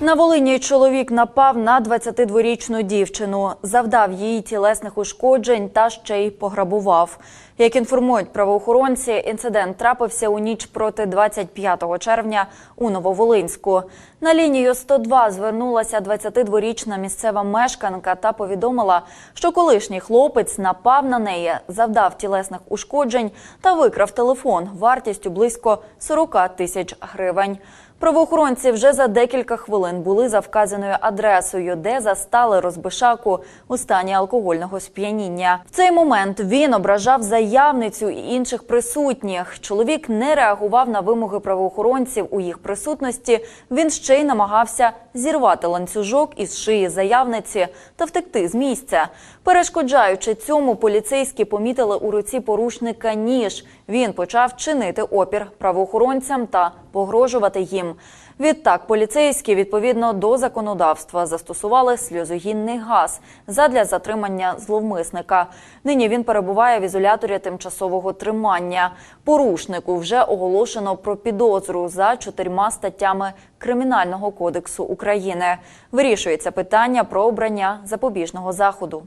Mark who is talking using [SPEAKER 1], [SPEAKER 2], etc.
[SPEAKER 1] На Волині чоловік напав на 22-річну дівчину, завдав їй тілесних ушкоджень та ще й пограбував. Як інформують правоохоронці, інцидент трапився у ніч проти 25 червня у Нововолинську. На лінію 102 звернулася 22-річна місцева мешканка та повідомила, що колишній хлопець напав на неї, завдав тілесних ушкоджень та викрав телефон вартістю близько 40 тисяч гривень. Правоохоронці вже за декілька хвилин були за вказаною адресою, де застали розбишаку у стані алкогольного сп'яніння. В цей момент він ображав заявницю і інших присутніх. Чоловік не реагував на вимоги правоохоронців у їх присутності. Він ще й намагався зірвати ланцюжок із шиї заявниці та втекти з місця. Перешкоджаючи цьому, поліцейські помітили у руці порушника ніж. Він почав чинити опір правоохоронцям та погрожувати їм. Відтак, поліцейські відповідно до законодавства застосували сльозогінний газ задля затримання зловмисника. Нині він перебуває в ізоляторі тимчасового тримання. Порушнику вже оголошено про підозру за чотирма статтями Кримінального кодексу України. Вирішується питання про обрання запобіжного заходу.